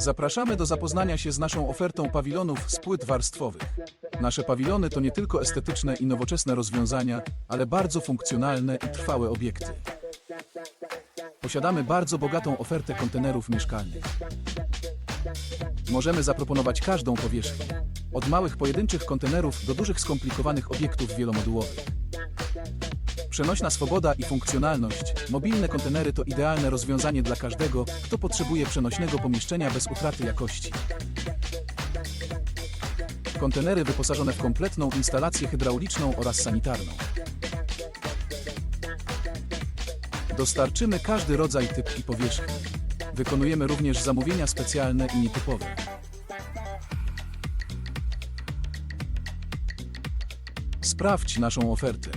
Zapraszamy do zapoznania się z naszą ofertą pawilonów z płyt warstwowych. Nasze pawilony to nie tylko estetyczne i nowoczesne rozwiązania, ale bardzo funkcjonalne i trwałe obiekty. Posiadamy bardzo bogatą ofertę kontenerów mieszkalnych. Możemy zaproponować każdą powierzchnię. Od małych pojedynczych kontenerów do dużych skomplikowanych obiektów wielomodułowych. Przenośna swoboda i funkcjonalność. Mobilne kontenery to idealne rozwiązanie dla każdego, kto potrzebuje przenośnego pomieszczenia bez utraty jakości. Kontenery wyposażone w kompletną instalację hydrauliczną oraz sanitarną. Dostarczymy każdy rodzaj, typ i powierzchnię. Wykonujemy również zamówienia specjalne i nietypowe. Sprawdź naszą ofertę.